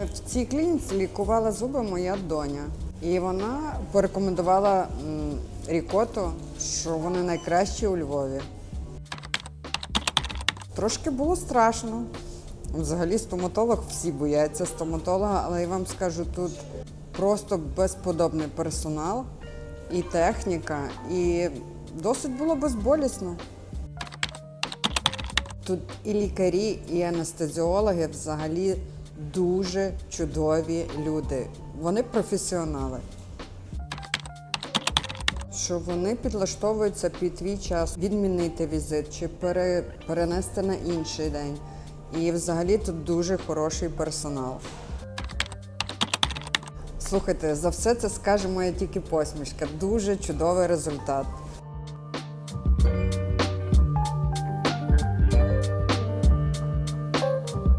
В цій клініці лікувала зуби моя доня. І вона порекомендувала рікоту, що вони найкращі у Львові. Трошки було страшно. Взагалі, стоматолог всі бояться стоматолога, але я вам скажу, тут просто безподобний персонал і техніка, і досить було безболісно. Тут і лікарі, і анестезіологи взагалі дуже чудові люди. Вони професіонали. Що вони підлаштовуються під твій час, відмінити візит чи пере, перенести на інший день. І взагалі тут дуже хороший персонал. Слухайте, за все це скаже моя тільки посмішка. Дуже чудовий результат.